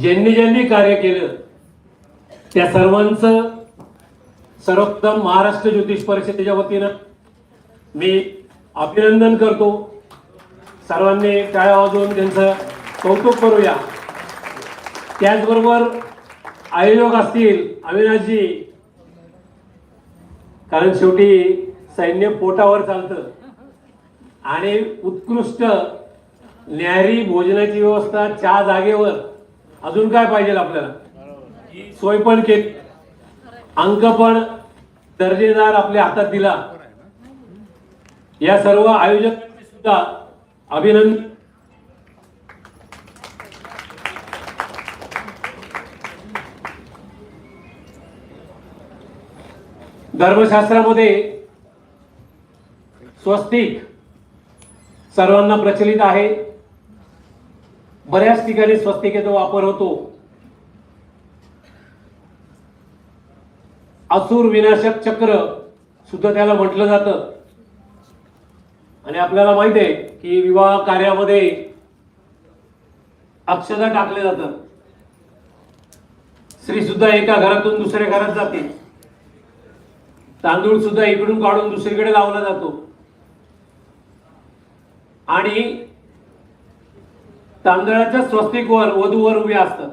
ज्यांनी ज्यांनी कार्य केलं त्या सर्वांचं सर्वोत्तम महाराष्ट्र ज्योतिष परिषदेच्या वतीनं मी अभिनंदन करतो. सर्वांनी टाळ्या वाजवून त्यांचं कौतुक करूया. त्याचबरोबर आयोजक असतील अविनाशजी कारण शेवटी सैन्य पोटावर चालतं. आणि उत्कृष्ट न्यारी भोजनाची व्यवस्था चहा जागेवर अजून काय पाहिजे आपल्याला? सोय पण केली. अंक पण दर्जेदार आपल्या हातात दिला. या सर्व आयोजकांचे सुद्धा अभिनंदन. धर्मशास्त्रामध्ये स्वस्तिक सर्वांना प्रचलित आहे. बऱ्याच ठिकाणी स्वस्तिकेचा वापर होतो. असुर विनाशक चक्र सुद्धा त्याला म्हटलं जातं. आणि आपल्याला माहीत आहे की विवाह कार्यामध्ये अक्षता टाकले जातात. स्त्री सुद्धा एका घरातून दुसऱ्या घरात जाते. तांदूळ सुद्धा इकडून काढून दुसरीकडे लावला जातो. आणि तांदळाच्या स्वस्तिकवर वधूवर उभे असतात.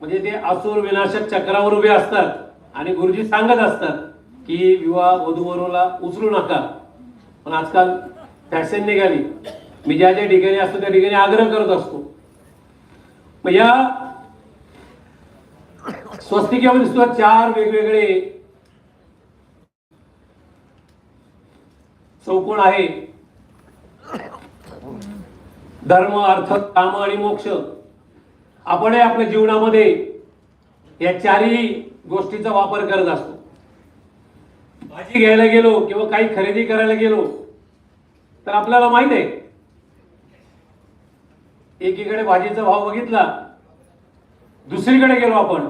म्हणजे ते असुर विनाशक चक्रावर उभे असतात. आणि गुरुजी सांगत असतात की विवाह वधूवरूला उचलू नका. पण आजकाल फॅशन निघाली. मी ज्या ज्या ठिकाणी असतो त्या ठिकाणी आग्रह करत असतो. मग या स्वस्तिकेमध्ये सुद्धा चार वेगवेगळे चौकोन आहे. धर्म अर्थ काम आणि मोक्ष. आपण आपल्या जीवनामध्ये या चारही गोष्टीचा वापर करत असतो. भाजी घ्यायला गेलो किंवा काही खरेदी करायला गेलो तर आपल्याला माहीत आहे एकीकडे भाजीचा भाव बघितला दुसरीकडे गेलो आपण.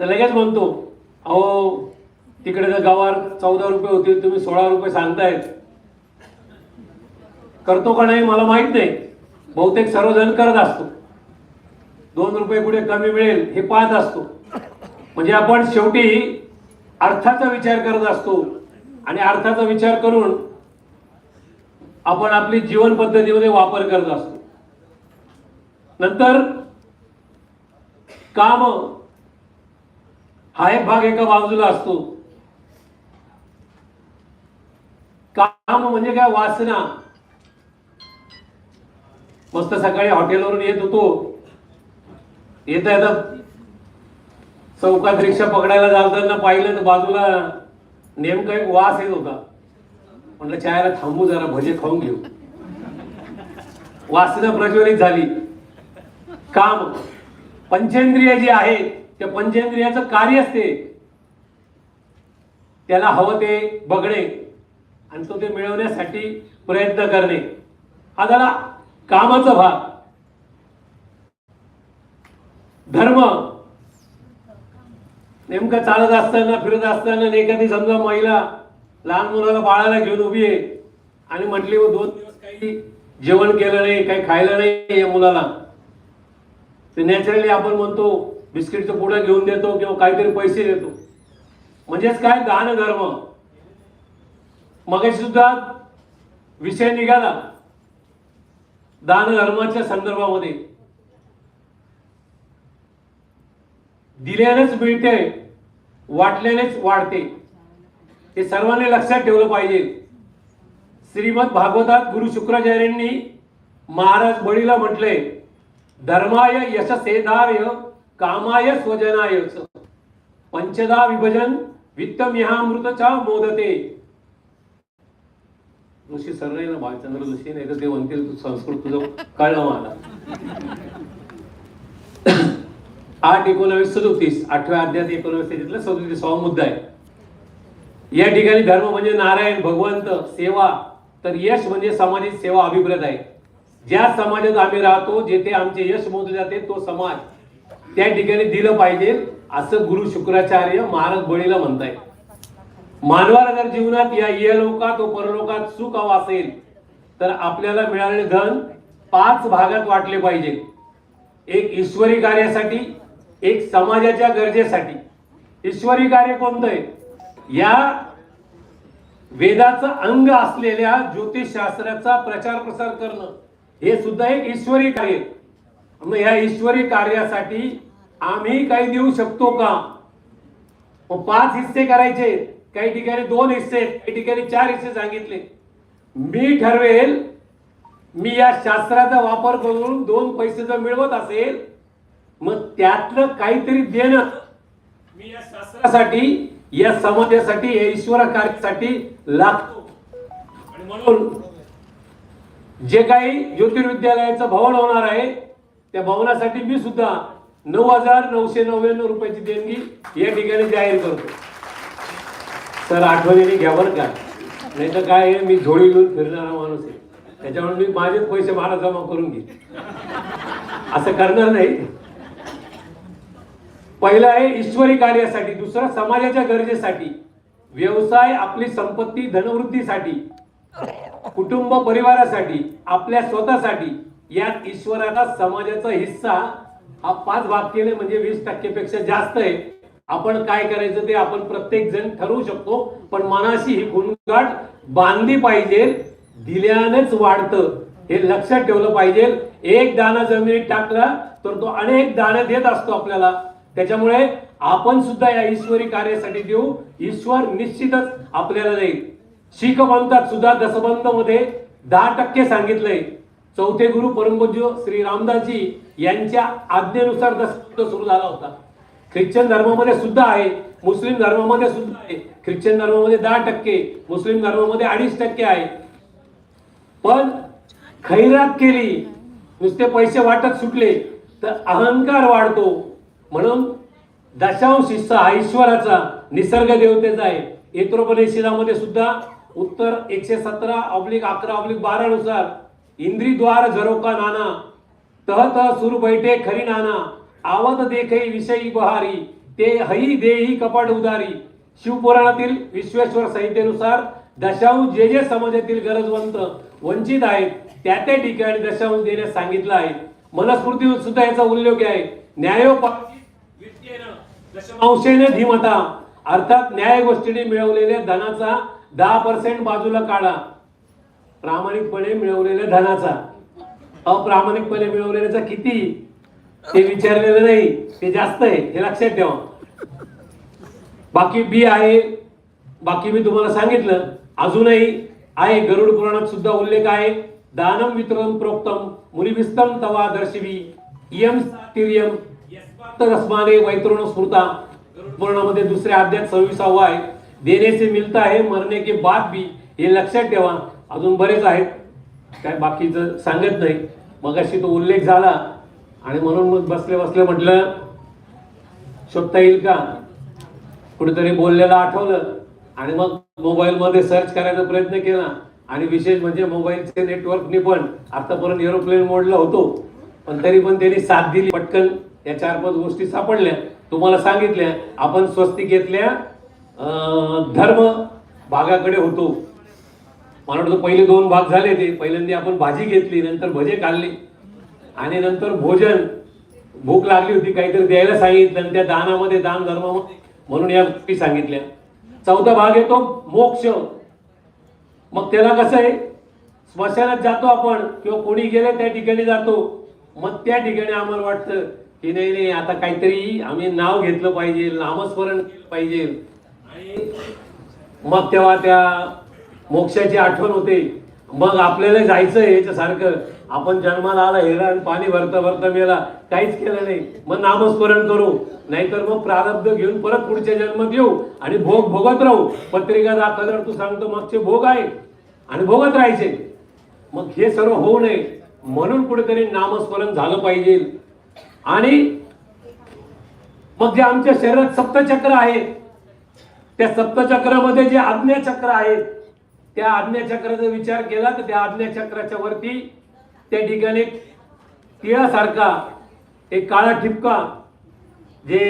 तर लगेच म्हणतो अहो तिकडे जर गवार चौदा रुपये होते तुम्ही सोळा रुपये सांगतायत करतो का नाही मला माहीत नाही. बहुतेक सर्वजण करत असतो. दोन रुपये कुठे कमी मिळेल हे पाहत असतो. म्हणजे आपण शेवटी अर्थाचा विचार करत असतो. आणि अर्थाचा विचार करून आपण आपली जीवन पद्धतीमध्ये वापर करत असतो. नंतर काम हा एक भाग एका बाजूला असतो. काम म्हणजे काय? वासना. मस्त सकाळी हॉटेलवरून येत होतो. येता येता चौकात रिक्षा पकडायला जाताना पाहिलं तर बाजूला नेमका एक वास येत होता. म्हटलं चायला थांबू जरा भजे खाऊन घेऊ. वासना प्रज्वलित झाली. काम. पंचेंद्रिय जे आहे त्या पंचेंद्रियाचं कार्य असते. त्याला हवं ते बघणे आणि तो ते मिळवण्यासाठी प्रयत्न करणे. हा झाला कामाचा भाग. धर्म. नेमकं चालत असताना फिरत असताना एखादी समजा महिला लहान मुलाला बाळाला घेऊन उभी आहे आणि म्हटली दोन दिवस काही जेवण केलं नाही काही खायला नाही या मुलाला. ते नॅचरली आपण म्हणतो बिस्किटचं पुढं घेऊन देतो किंवा काहीतरी पैसे देतो. म्हणजेच काय? दान धर्म मगाशी सुद्धा विषय निघाला. दानधर्माच्या संदर्भामध्ये दिल्यानेच मिळते वाटल्यानेच वाढते. हे सर्वांनी लक्षात ठेवलं पाहिजे. श्रीमद भागवतात गुरु शुक्राचार्यांनी महाराज बळीला म्हटले धर्माय यशसेदाय कामाय स्वजनाय पंचदा विभजन वित्तमिहामृतचा मोदते. ऋषी सर नाही ना भालचंद्र ऋषी नाही तर ते म्हणतील संस्कृत तुझं कळलं मला. आठ एकोणावीस सदोतीस आठव्या अध्यात एकोणावीस त्याच्यातला सदोतीसावा मुद्दा आहे. या ठिकाणी धर्म म्हणजे नारायण भगवंत सेवा. तर यश म्हणजे सामाजिक सेवा अभिप्रेत आहे. ज्या समाजात आम्ही राहतो जेथे आमचे यश मोजले जाते तो समाज त्या ठिकाणी दिलं पाहिजे असं गुरु शुक्राचार्य महाराज बळीला म्हणताय मानवाला जर जीवनात या इहलोकात व परलोकात सुख हवं असेल तर आपल्याला मिळालेले धन पाच भागात वाटले पाहिजे. एक ईश्वरी कार्यासाठी एक समाजाच्या गरजेसाठी. ईश्वरी कार्य कोणतं आहे या वेदाचं अंग असलेल्या ज्योतिषशास्त्राचा प्रचार प्रसार करणं. हे सुद्धा एक ईश्वरी कार्य. मग ह्या ईश्वरी कार्यासाठी आम्ही काही देऊ शकतो का? मग पाच हिस्से करायचे. काही ठिकाणी दोन हिस्से काही ठिकाणी चार हिस्से सांगितले. मी ठरवेल मी या शास्त्राचा वापर करून दोन पैसे जर मिळवत असेल मग त्यातलं काहीतरी देणं. मी या शास्त्रासाठी या समाजासाठी या ईश्वर कार्यासाठी लागतो. आणि म्हणून जे काही ज्योतिर्विद्यालयाचं भवन होणार आहे त्या भवनासाठी मी सुद्धा नऊ हजार नऊशे नव्याण्णव रुपयाची देणगी या ठिकाणी जाहीर करतो. तर आठवणीने घ्या बरं का. नाही तर काय आहे, मी झोळी घेऊन फिरणारा माणूस आहे. त्याच्यामुळे मी माझेच पैसे मला जमा करून घे असं करणार नाही. पहिलं आहे ईश्वरी कार्यासाठी. दुसरं समाजाच्या गरजेसाठी. व्यवसाय आपली संपत्ती धनवृद्धीसाठी. कुटुंब परिवारासाठी आपल्या स्वतःसाठी. यात ईश्वराचा समाजाचा हिस्सा हा पाच भाग केले म्हणजे वीस टक्केपेक्षा जास्त आहे. आपण काय करायचं ते आपण प्रत्येक जण ठरवू शकतो पण मनाशी ही गुणगाठ बांधली पाहिजे दिल्यानेच वाढतं. हे लक्षात ठेवलं पाहिजे. एक दाणा जमिनीत टाकला तर तो अनेक दाणे देत असतो आपल्याला. त्याच्यामुळे आपण सुद्धा या ईश्वरी कार्यासाठी देऊ. ईश्वर निश्चितच आपल्याला देईल. शीख पंथात सुद्धा दसबंधमध्ये दहा टक्के सांगितलंय. चौथे गुरु परमपूज्य श्री रामदासजी यांच्या आज्ञेनुसार दसबंध सुरू झाला होता. ख्रिश्चन धर्मामध्ये सुद्धा आहे मुस्लिम धर्मामध्ये सुद्धा आहे. ख्रिश्चन धर्मामध्ये दहा टक्के मुस्लिम धर्मामध्ये अडीच टक्के आहे. पण खैरात केली नुसते पैसे वाटत सुटले तर अहंकार वाढतो. म्हणून दशांश हिस्सा हा ईश्वराचा निसर्ग देवतेचा आहे. येत्रोपनिषदामध्ये सुद्धा उत्तर एकशे सतरा ऑब्लिक अकरा ऑब्लिक बारा नुसार इंद्रिद्वार झरोका नाना तह तह सुरू बैठे खरी नाना आवत देखई विषयी बहारी ते हई देही कपाट उदारी. शिवपुराणातील विश्वेश्वर संहितेनुसार दशांश जे जे समाजातील गरजवंत वंचित आहेत त्या त्या ठिकाणी दशांश देण्यास सांगितलं आहे. मनस्मृती सुद्धा याचा उल्लेख आहे. न्यायोपार्जित धीमता. अर्थात न्याय गोष्टीने मिळवलेल्या धनाचा दहा पर्सेंट बाजूला काढा. प्रामाणिकपणे मिळवलेल्या धनाचा. अप्रामाणिकपणे मिळवलेल्याचा किती? ते विचारलेलं नाही ते जास्त आहे हे लक्षात ठेवा. बाकी बी आहे बाकी मी तुम्हाला सांगितलं. अजूनही आहे गरुड पुराणात सुद्धा उल्लेख आहे. दानम वितरण प्रोक्तम मुनिभिस्तम तवा दर्शवी यम तिर्यम रस्माने वैतरण स्मृता। गरुड पुराणामध्ये दुसऱ्या अध्यात सव्वीसावा आहे. देणे से मिलता आहे मरणे के बाद भी हे लक्षात ठेवा. अजून बरेच आहेत. काय बाकीचं सांगत नाही. मग अशी तो उल्लेख झाला आणि म्हणून मग बसले बसले म्हटलं शोधता येईल का? कुठेतरी बोललेलं आठवलं. आणि मग मोबाईलमध्ये सर्च करायचा प्रयत्न केला. आणि विशेष म्हणजे मोबाईलचे नेटवर्कने पण आतापर्यंत एरोप्लेन मोडला होतो. पण तरी पण त्यांनी साथ दिली. पटकन या चार पाच गोष्टी सापडल्या. तुम्हाला सांगितल्या आपण स्वस्तिकेतल्या अं, धर्म भागाकडे होतो. मला वाटतं पहिले दोन भाग झाले ते. पहिल्यांदा आपण भाजी घेतली नंतर भजे काढली आणि नंतर भोजन. भूक लागली होती काहीतरी द्यायला सांगितलं आणि त्या दानामध्ये दान धर्मामध्ये म्हणून या गोष्टी सांगितल्या. चौथा भाग येतो मोक्ष. मग त्याला कसं आहे? स्मशानात जातो आपण किंवा कोणी गेले त्या ठिकाणी जातो. मग त्या ठिकाणी आम्हाला वाटतं की नाही नाही आता काहीतरी आम्ही नाव घेतलं पाहिजे नामस्मरण केलं पाहिजे. आणि मग तेव्हा त्या मोक्षाची आठवण होते. मग आपल्याला जायचं याच्यासारखं. आपण जन्माला आला हेरा आणि पाणी भरता भरता मेला. काहीच केलं नाही. मग नामस्मरण करू. नाहीतर मग प्रारब्ध घेऊन परत पुढच्या जन्मात येऊ आणि भोग भोगत राहू. पत्रिका दाखवल्यावर तू सांगतो मागचे भोग आहे. आणि भोगत राहायचे. मग हे सर्व होऊ नये. म्हणून कुठेतरी नामस्मरण झालं पाहिजे. आणि मग जे आमच्या शरीरात सप्तचक्र आहे त्या सप्तचक्रामध्ये जे आज्ञाचक्र आहेत त्या आज्ञाचक्राचा विचार केला तर त्या आज्ञाचक्राच्या वरती त्या ठिकाणी तिळासारखा एक काळा ठिपका जे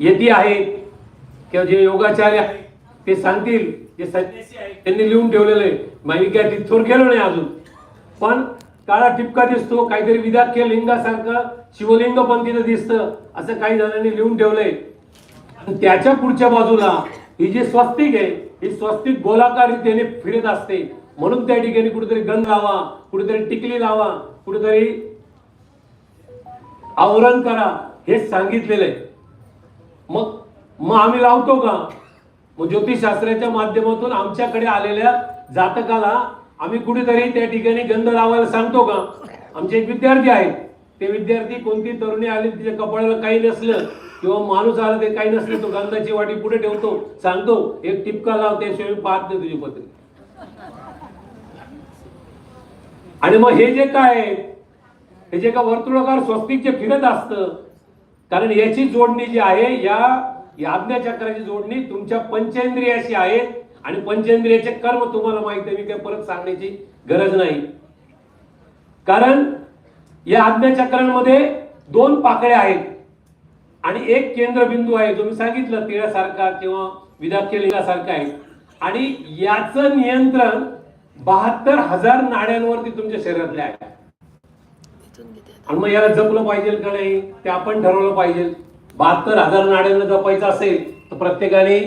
यती आहे किंवा जे योगाचार्य आहे ते सांगतील जे संन्यासी आहे त्यांनी लिहून ठेवलेलं आहे. काय तिथोर गेलो नाही अजून. पण काळा ठिपका दिसतो काहीतरी विदाख्य लिंगासारखं शिवलिंग पण तिथं दिसतं असं काही जणांनी लिहून ठेवलंय. आणि त्याच्या पुढच्या बाजूला ही जी स्वस्तिक आहे ही स्वस्तिक गोलाकार रीतीने फिरत असते. म्हणून त्या ठिकाणी कुठेतरी गंध लावा कुठेतरी टिकली लावा कुठेतरी आवरण करा हे सांगितलेलं आहे. मग मग आम्ही लावतो का? मग ज्योतिषशास्त्राच्या माध्यमातून आमच्याकडे आलेल्या जातकाला आम्ही कुठेतरी त्या ठिकाणी गंध लावायला सांगतो का? आमचे एक विद्यार्थी आहेत. ते विद्यार्थी कोणती तरुणी आली तिच्या कपाळाला काही नसलं किंवा माणूस आला ते काही नसलं तो गंधाची वाटी पुढे ठेवतो सांगतो एक टिपका लाव त्याशिवाय पाहत नाही तुझी पत्री आणि मग हे जे काय आहे, हे जे का वर्तुळाकार स्वस्तिकचे फिरत असतं कारण याची जोडणी जी आहे या आज्ञाचक्राची जोडणी तुमच्या पंचेंद्रियाशी आहे आणि पंचेंद्रियाचे कर्म तुम्हाला माहीत आहे मी काही परत सांगण्याची गरज नाही. कारण या आज्ञाचक्रांमध्ये दोन पाकळ्या आहेत. आणि एक केंद्रबिंदू आहे जो मी सांगितलं तिळासारखा किंवा विदाख्य लिंगासारखा आहे. आणि याचं नियंत्रण बहात्तर हजार नाड्यांवरती तुमच्या शरीरातले आहे. आणि मग याला जपलं पाहिजे का नाही ते आपण ठरवलं पाहिजे. बहात्तर हजार नाड्यांना जपायचं असेल तर प्रत्येकाने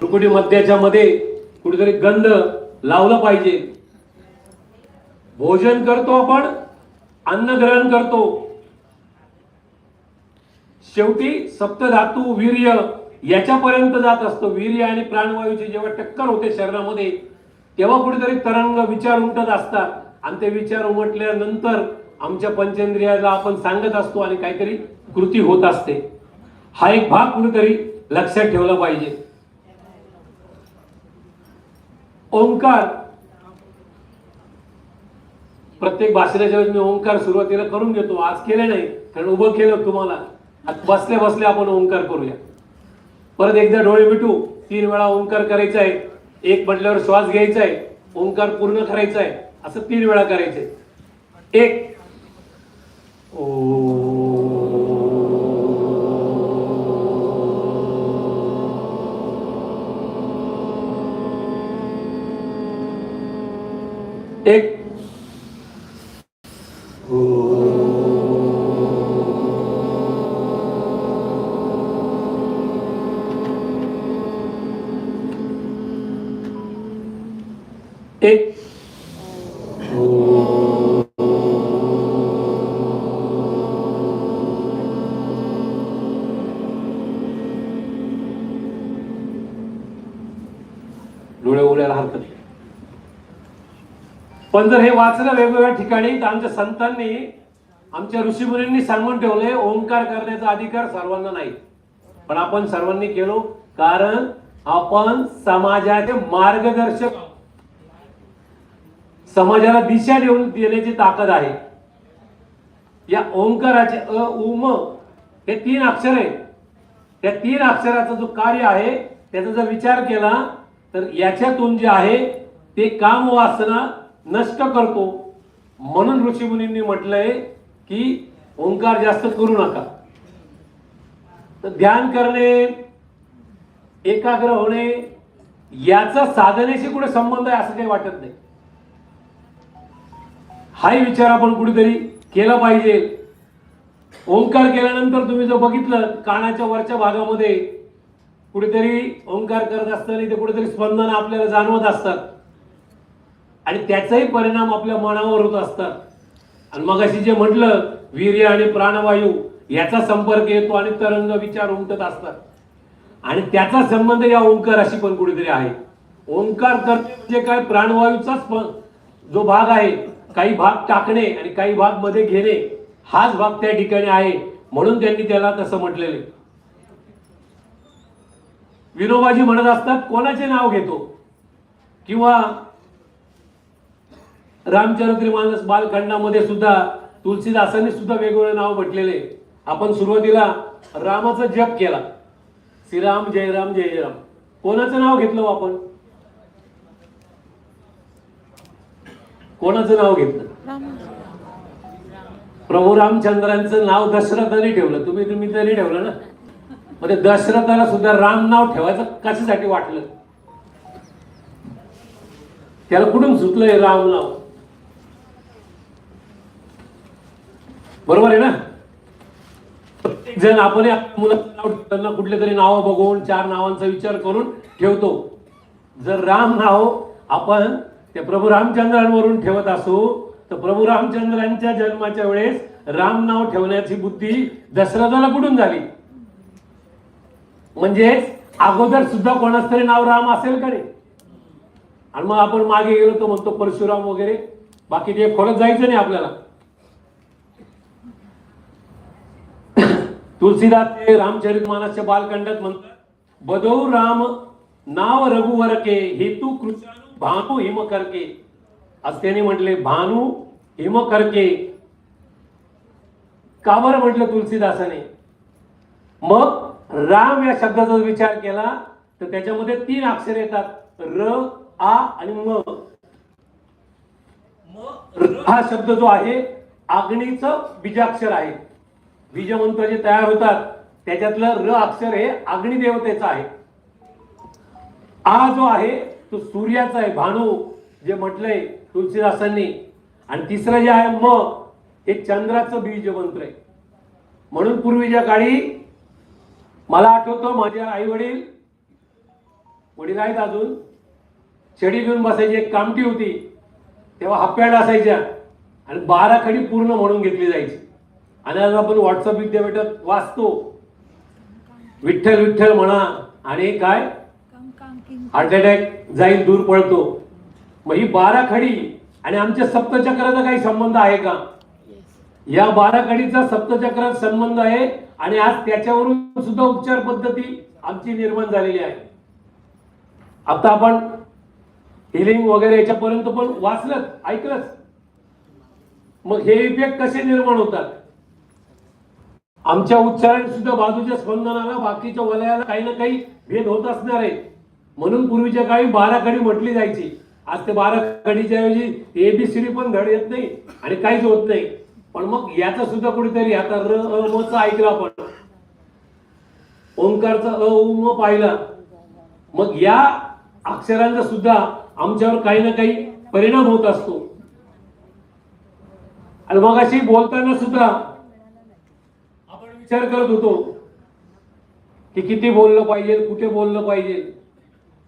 तुकुडी मध्याच्या मध्ये कुठेतरी गंध लावलं पाहिजे. भोजन करतो आपण अन्न ग्रहण करतो. शेवटी सप्तधातू वीर्य याच्यापर्यंत जात असतो. वीर्य आणि प्राणवायूची जेव्हा टक्कर होते शरीरामध्ये तेव्हा कुठेतरी तरंग विचार उमटत असतात. आणि ते विचार उमटल्यानंतर आमच्या पंचेंद्रियाला आपण सांगत असतो आणि काहीतरी कृती होत असते. हा एक भाग कुठेतरी लक्षात ठेवला पाहिजे. ओंकार. प्रत्येक भाषेच्या वेळेस मी ओंकार सुरुवातीला करून घेतो आज केले नाही कारण उभं केलं तुम्हाला. आता बसले बसल्या आपण ओंकार करूया. परत एकदा डोळे मिटू तीन वेळा ओंकार करायचा आहे एक म्हटल्यावर श्वास घ्यायचा आहे ओंकार पूर्ण करायचा आहे असं तीन वेळा करायचंय. एक. एक एक. पण जर हे वाचलं वेगवेगळ्या ठिकाणी तर आमच्या संतांनी आमच्या ऋषीमुनींनी सांगून ठेवलंय ओंकार करण्याचा अधिकार सर्वांना नाही. पण आपण सर्वांनी केलो कारण आपण समाजाचे मार्गदर्शक समाजाला दिशा देऊन देण्याची ताकद आहे. या ओंकाराचे अ उम हे तीन अक्षर आहे त्या तीन अक्षराचा जो कार्य आहे त्याचा जर विचार केला तर याच्यातून जे आहे ते काम वासना नष्ट करतो. म्हणून ऋषीमुनींनी म्हटलंय की ओंकार जास्त करू नका. तर ध्यान करणे एकाग्र होणे याचा साधनेशी कुठे संबंध आहे असं काही वाटत नाही. हाही विचार आपण कुठेतरी केला पाहिजे. ओंकार केल्यानंतर तुम्ही जर बघितलं कानाच्या वरच्या भागामध्ये कुठेतरी ओंकार करत असताना ते कुठेतरी स्पंदन आपल्याला जाणवत असतात. आणि त्याचाही परिणाम आपल्या मनावर होत असतात आणि मग अशी जे म्हटलं वीर्य आणि प्राणवायू याचा संपर्क येतो आणि तरंग विचार उमटत असतात. आणि त्याचा संबंध या ओंकाराशी पण कुठेतरी आहे. ओंकार करणे म्हणजे काय? प्राणवायूचाच जो भाग आहे काही भाग टाकणे आणि काही भागमध्ये घेणे हाच भाग त्या ठिकाणी आहे. म्हणून त्यांनी त्याला तसं म्हटलेले विनोबाजी म्हणत असतात कोणाचे नाव घेतो? किंवा रामचरित्रमानस बालखंडामध्ये सुद्धा तुलसीदासांनी सुद्धा वेगवेगळे नाव म्हटलेले. आपण सुरुवातीला रामाचा जप केला. श्रीराम जय राम जय जय राम. कोणाचं नाव घेतलं हो आपण? कोणाचं नाव घेतलं? प्रभू रामचंद्रांचं नाव दशरथाने ठेवलं. तुम्ही तुम्ही तरी ठेवलं ना? म्हणजे दशरथाला सुद्धा राम नाव ठेवायचं कशासाठी वाटलं? त्याला कुठून सुचलंय राम नाव? बरोबर आहे ना? प्रत्येक जण आपण मुलांना कुठले तरी नावं बघून चार नावांचा विचार करून ठेवतो. जर राम नाव आपण ते प्रभू रामचंद्रांवरून ठेवत असू तर प्रभू रामचंद्रांच्या जन्माच्या वेळेस राम नाव ठेवण्याची बुद्धी दशरथाला कुठून झाली? म्हणजे अगोदर सुद्धा कोणाच तरी नाव राम असेल का नाही? आणि मग आपण मागे गेलो तो म्हणतो परशुराम वगैरे. बाकी ते खोलत जायचं नाही आपल्याला. तुलसीदास ते रामचरित मानसच्या बालखंडात म्हणतात बदौ राम नाव रघुवर के हेतू कृष्णानु भानू हिम करके असं त्याने म्हटले भानू हिम करके का म्हटलं तुलसीदासाने? मग राम या शब्दाचा विचार केला तर त्याच्यामध्ये तीन अक्षर येतात र आ आणि म र हा शब्द जो आहे अग्नीचं बीजाक्षर आहे. बीजमंत्र जे तयार होतात. त्याच्यातलं र अक्षर हे अग्निदेवतेचं आहे. आ जो आहे तो सूर्याचा आहे भानू जे म्हटलंय तुलसीदासांनी. आणि तिसरं जे आहे म हे चंद्राचं बीज मंत्र आहे. म्हणून पूर्वीच्या काळी मला आठवतं माझे आई वडील वडील आहेत अजून छडी घेऊन बसायची एक कामटी होती. तेव्हा हप्प्याड असायच्या. आणि बारा खडी पूर्ण म्हणून घेतली जायची. आणि आज आपण व्हॉट्सअप विद्यापीठात वाचतो. विठ्ठल विठ्ठल म्हणा. आणि काय? हार्ट अटॅक जाईल दूर पळतो मग ही बारा खडी आणि आमच्या सप्तचक्राचा काही संबंध आहे का? या बारा खडीचा सप्तचक्रात संबंध आहे आणि आज त्याच्यावरून सुद्धा उपचार पद्धती आमची निर्माण झालेली आहे. आता आपण हिलिंग वगैरे याच्यापर्यंत पण वाचलं ऐकलंच. मग हे इफेक्ट कसे निर्माण होतात? आमच्या उच्चारण सुद्धा बाजूच्या स्पंदनाला बाकीच्या वलयाला काही ना काही भेद होत असणार आहे. म्हणून पूर्वीच्या काळी बारा कडी म्हटली जायची. आज ते बारा कडीच्या ऐवजी एबीसीडी पण धड येत नाही आणि काहीच होत नाही. पण मग याचा सुद्धा कुठेतरी आता र मच म ऐकला आपण. ओंकारचा अ उ म पाहिला. मग या अक्षरांचा सुद्धा आमच्यावर काही ना काही परिणाम होत असतो. आणि मग अशी बोलताना सुद्धा विचार करत होतो की किती बोललं पाहिजे कुठे बोललं पाहिजे.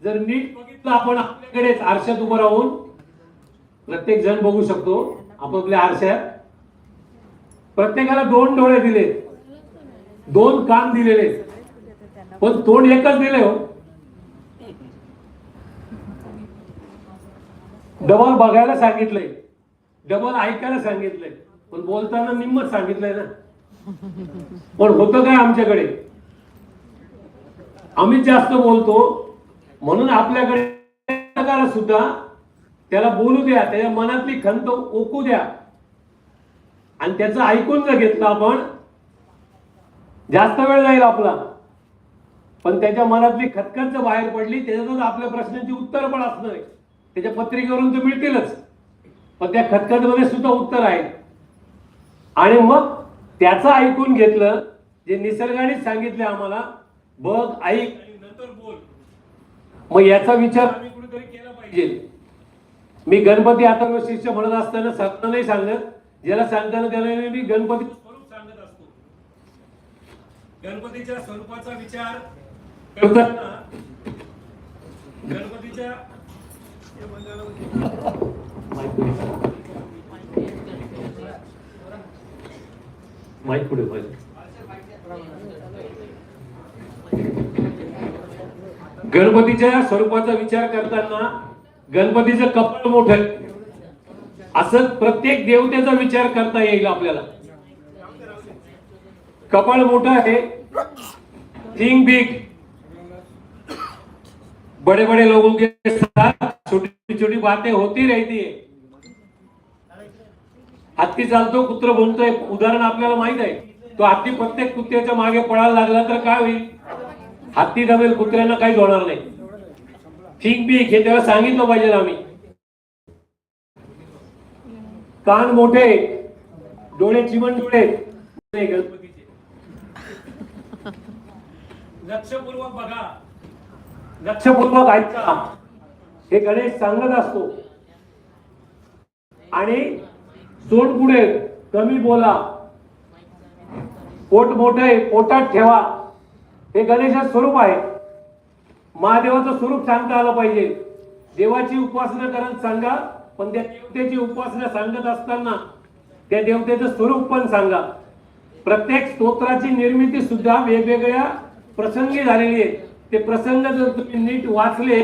जर नीट बघितलं आपण आपल्याकडेच आरशात उभं राहून प्रत्येक जण बघू शकतो आपापल्या आरशात. प्रत्येकाला दोन डोळे दिले. दोन कान दिलेले. पण तोंड एकच दिले हो. डबल बघायला सांगितलंय. डबल ऐकायला सांगितलंय. पण बोलताना निम्मच सांगितलंय ना. पण होतं काय आमच्याकडे? आम्ही जास्त बोलतो म्हणून आपल्याकडे सुद्धा त्याला बोलू द्या त्याच्या मनातली खंत ओकू द्या. आणि त्याचं ऐकून जर घेतलं आपण जास्त वेळ जाईल आपला. पण त्याच्या मनातली खतखत जर बाहेर पडली त्याच्यातच आपल्या प्रश्नांची उत्तर पण असणार आहे. त्याच्या पत्रिकेवरून तर मिळतीलच. पण त्या खतखतमध्ये सुद्धा उत्तर आहे. आणि मग त्याचं ऐकून घेतलं जे निसर्गाने सांगितले आम्हाला बघ ऐक. आणि नंतर बोल. मग याचा विचार आम्ही कुठेतरी केला पाहिजे. मी गणपती अथर्व शिष्य म्हणत असताना सत्य नाही सांगत. ज्याला सांगताना त्याला मी गणपती स्वरूप सांगत असतो. गणपतीच्या स्वरूपाचा विचार करताना गणपतीच्या माईक पुढे पाहिजे. गणपतीच्या स्वरूपाचा विचार करताना गणपतीचं कपाळ मोठं आहे. असं प्रत्येक देवतेचा विचार करता येईल आपल्याला. कपाळ मोठं आहे. थिंग बिग बड़े बड़े लोगों के साथ छोटी छोटी बातें होती रहती है हत्ती चालतो कुत्र बोलतोय. उदाहरण आपल्याला माहीत आहे. तो हत्ती प्रत्येक कुत्र्याच्या मागे पळायला लागला तर काय होईल? हत्ती दमेल कुत्र्यांना काहीच होणार नाही. थिंक बी हे त्याला सांगितलं पाहिजे आम्ही. कान मोठे डोळे चिमण डोळे. गणपतीचे. लक्षपूर्वक बघा. लक्षपूर्वक ऐका. हे गणेश सांगत असतो. आणि सोड पुढे कमी बोला. पोट मोठे आहे पोटात ठेवा. हे गणेशाचं स्वरूप आहे. महादेवाचं स्वरूप सांगता आलं पाहिजे. देवाची उपासना करत सांगा पण त्या देवतेची उपासना सांगत असताना त्या देवतेचं स्वरूप पण सांगा. प्रत्येक स्तोत्राची निर्मिती सुद्धा वेगवेगळ्या प्रसंगी झालेली आहे. ते प्रसंग जर तुम्ही नीट वाचले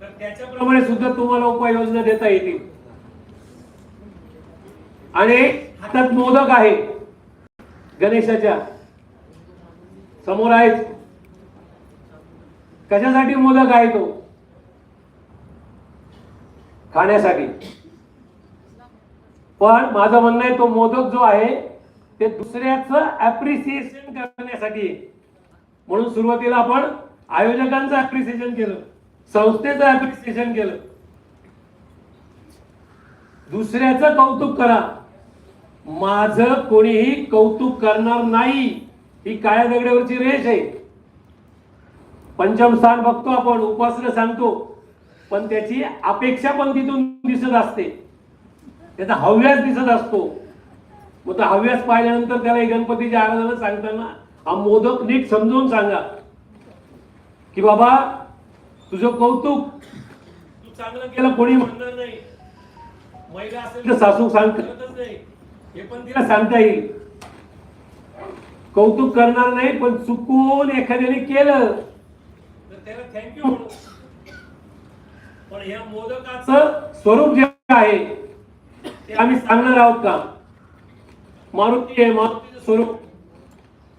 तर त्याच्याप्रमाणे सुद्धा तुम्हाला उपाययोजना देता येतील. आणि हातात मोदक आहे गणेशाच्या. समोर आहेत. कशासाठी मोदक आहे तो? खाण्यासाठी. पण माझं म्हणणं आहे तो मोदक जो आहे ते दुसऱ्याचं अप्रिसिएशन करण्यासाठी म्हणून सुरुवातीला आपण आयोजकांचं अप्रिसिएशन केलं. संस्थेचं अप्रिसिएशन केलं. दुसऱ्याचं कौतुक करा. माझं कोणीही कौतुक करणार नाही ही काळ्या दगडावरची रेष आहे. पंचम स्थान बघतो आपण उपासना सांगतो पण त्याची अपेक्षा पण तिथून दिसत असते. त्याचा हव्यास दिसत असतो. मग तो हव्यास पाहिल्यानंतर त्याला गणपतीच्या आराधना सांगताना हा मोदक नीट समजून सांगा की बाबा तुझं कौतुक तू चांगलं केलं कोणी म्हणणार नाही. महिला असेल तर सासू सांग. करतच नाही. हे पण तिला सांगता येईल. कौतुक करणार नाही पण चुकून एखाद्याने केलं. तर त्याला थँक्यू म्हणू. पण या मोदकाचं स्वरूप जे आहे ते आम्ही सांगणार आहोत का? मारुती आहे मारुतीचं स्वरूप.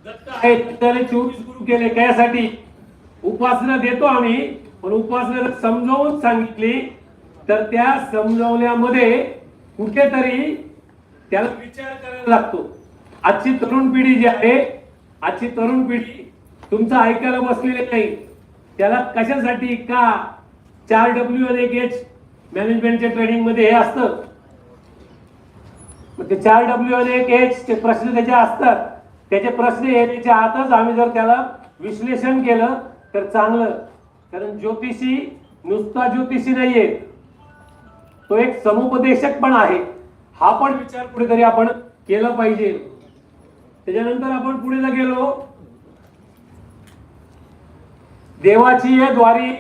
दत्त आहे त्याने चोवीस गुरु केले कशासाठी उपासना देतो आम्ही. पण उपासना समजावून सांगितली तर त्या समजावण्यामध्ये कुठेतरी त्याला विचार करायला लागतो. आजची तरुण पिढी जी आहे आजची तरुण पिढी तुमचं ऐकायला बसलेली नाही. त्याला कशासाठी का चार डब्ल्यू एन एक एच मॅनेजमेंटच्या ट्रेनिंगमध्ये हे असतं? ते चार डब्ल्यू एन एक एच चे प्रश्न त्याचे असतात. त्याचे प्रश्न येण्याच्या आतच आम्ही जर त्याला विश्लेषण केलं तर चांगलं. कारण ज्योतिषी नुसता ज्योतिषी नाहीये. तो एक समुपदेशक पण आहे. हा पण विचार कुठेतरी आपण केला पाहिजे. त्याच्यानंतर आपण पुढेला गेलो. देवाची ये द्वारी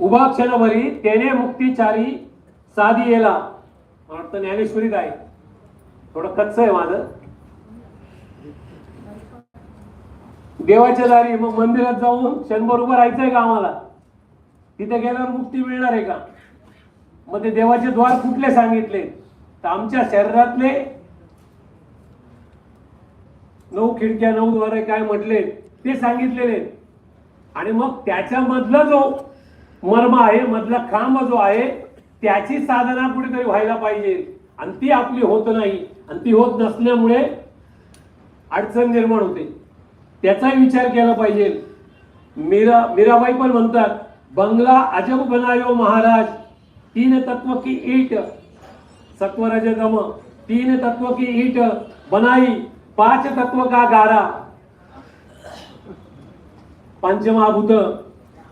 उभा क्षणभरी त्याने मुक्तीचारी साधी येला. वाटतं ज्ञानेश्वरीत आहे. थोडं कच्च आहे माझं. देवाच्या दारी मग मंदिरात जाऊन क्षणभर उभं राहायचंय का आम्हाला? तिथे गेल्यावर मुक्ती मिळणार आहे का? मग ते देवाचे द्वार कुठले सांगितले तर आमच्या शरीरातले नऊ खिडक्या नऊ द्वारे काय म्हटले ते सांगितलेले. आणि मग त्याच्यामधला जो मर्म आहे मधला खांब जो आहे त्याची साधना कुठेतरी व्हायला पाहिजे. आणि ती आपली होत नाही. आणि ती होत नसल्यामुळे अडचण निर्माण होते. त्याचाही विचार केला पाहिजे. मीरा मीराबाई पण म्हणतात बंगला अजब बनायो महाराज तीन तत्व की ईट? सत्वरज गम तीन तत्व की ईट बनाई पांच तत्व का गारा। पंचमहाभूत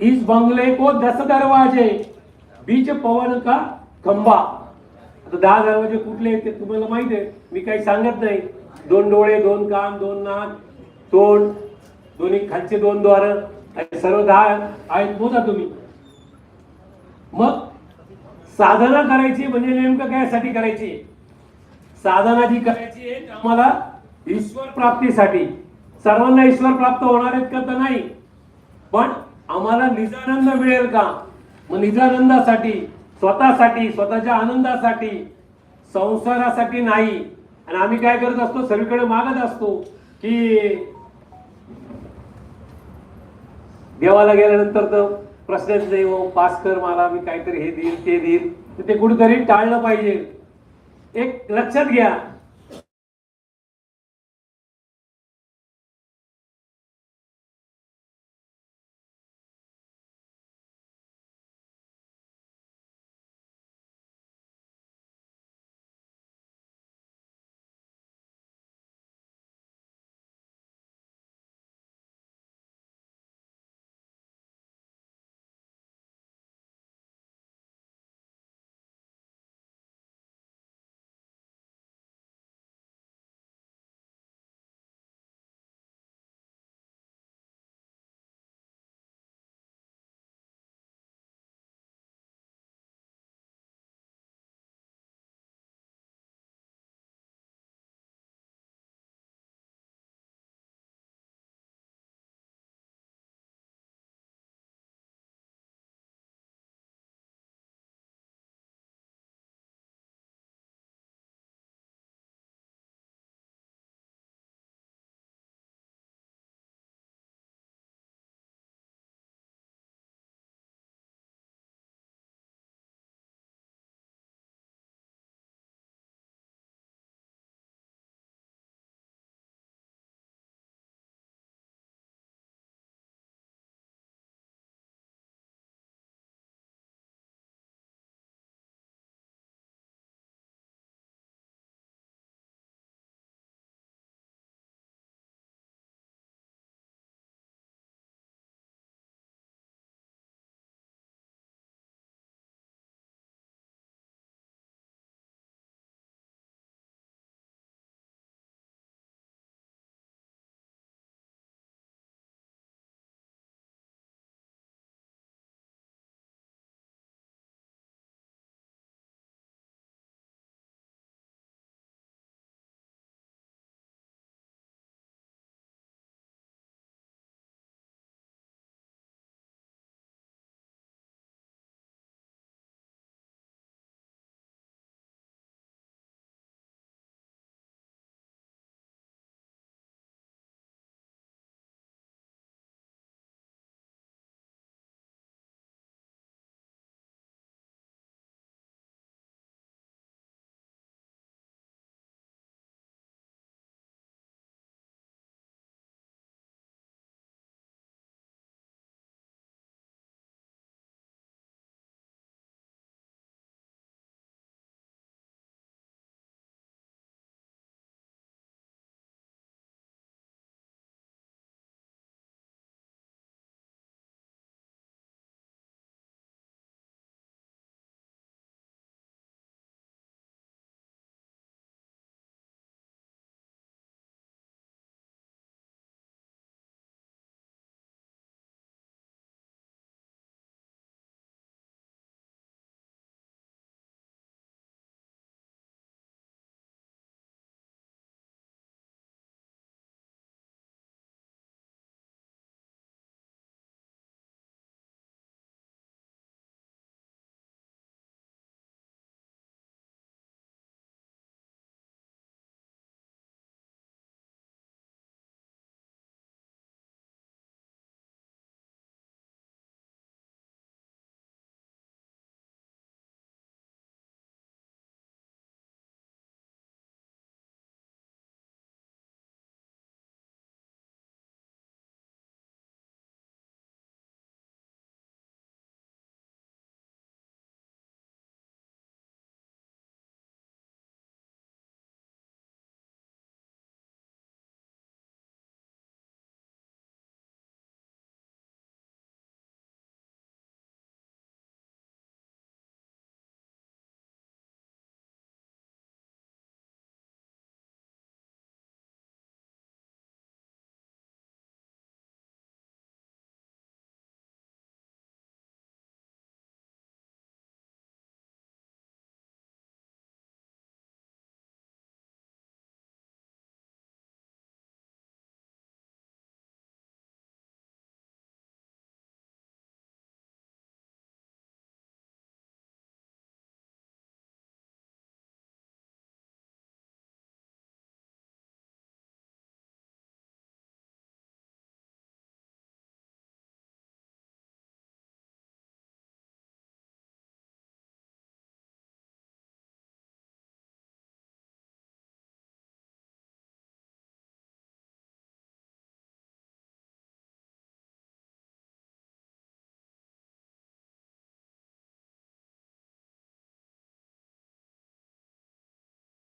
इस बंगले को दस दरवाजे बीच पवन का खंबा। आता दहा दरवाजे कुठले ते तुम्हाला माहिती आहे मी काही सांगत नाही. दोन डोळे दोन कान दोन नाक तोंड दोन्ही खालचे दोन द्वार सर्व दहा आहेत मोजा तुम्ही. मग साधना करायची म्हणजे नेमकं काय साठी करायची? साधना जी करायची आहे आम्हाला ईश्वर प्राप्तीसाठी. सर्वांना ईश्वर प्राप्त होणार आहेत का तर नाही? पण आम्हाला निजानंद मिळेल का? मग निजानंदासाठी स्वतःसाठी स्वतःच्या आनंदासाठी संसारासाठी नाही. आणि आम्ही काय करत असतो? सगळीकडे मागत असतो की देवाला गेल्यानंतर तर प्रश्नच नाही हो पास कर मला मी काहीतरी हे देईल ते देईल. तर ते कुठेतरी टाळलं पाहिजे. एक लक्षात घ्या.